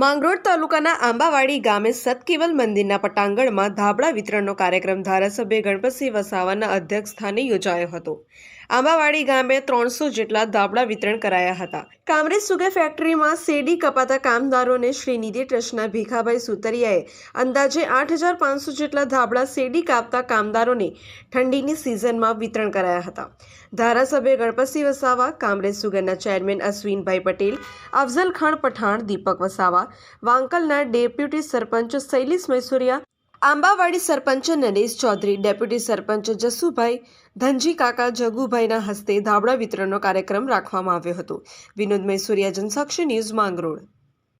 માંગરોળ તાલુકાના આંબાવાડી ગામે સતકેવલ મંદિરના પટાંગણમાં ધાબળા વિતરણનો કાર્યક્રમ ધારાસભ્ય ગણપતસિંહ વસાવાના અધ્યક્ષ સ્થાને યોજાયો હતો. આંબાવાડી ગામે ત્રણસો જેટલા ધાબળા વિતરણ કરાયા હતા. કામરેજ સુગર ફેક્ટરીમાં શેરડી કપાતા કામદારોને શ્રી નિધિ ટ્રસ્ટના ભીખાભાઈ સુતરિયાએ અંદાજે આઠ હજાર પાંચસો જેટલા ધાબળા શેરડી કાપતા કામદારોને ઠંડીની સિઝનમાં વિતરણ કરાયા હતા. ધારાસભ્ય ગણપતસિંહ વસાવા, કામરેજ સુગરના ચેરમેન અશ્વિનભાઈ પટેલ, અફઝલ ખાન પઠાણ, દીપક વસાવા વાંકલના ડેપ્યુટી સરપંચ શૈલીસ મૈસુરિયા, આંબાવાડી સરપંચ નરેશ ચૌધરી, ડેપ્યુટી સરપંચ જસુભાઈ ધનજી કાકા જગુભાઈના હસ્તે ધાબળા વિતરણનો કાર્યક્રમ રાખવામાં આવ્યો હતો. વિનોદ મૈસુરિયા, જનસાક્ષી ન્યૂઝ માંગરોળ.